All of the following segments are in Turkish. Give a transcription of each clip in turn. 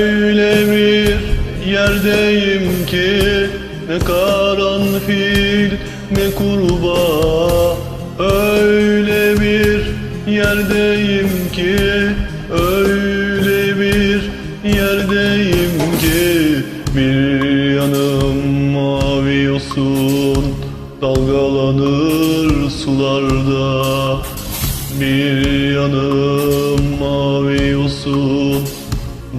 Öyle bir yerdeyim ki ne karanfil ne kurbağa. Öyle bir yerdeyim ki öyle bir yerdeyim ki. Bir yanım mavi yosun dalgalanır sularda. Bir yanım mavi yosun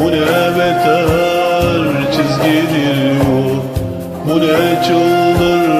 Bu ne beter çizgidir bu Bu ne çıldırtan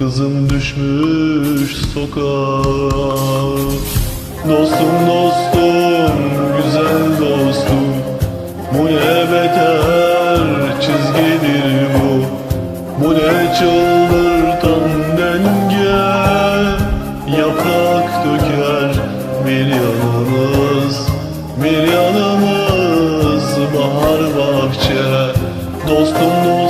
Kızım düşmüş sokağa. Dostum dostum güzel dostum. Bu ne beter çizgidir bu. Bu ne çıldırtan denge. Yaprak döker bir yanımız Bir yanımız bahar bahçe. Dostum dostum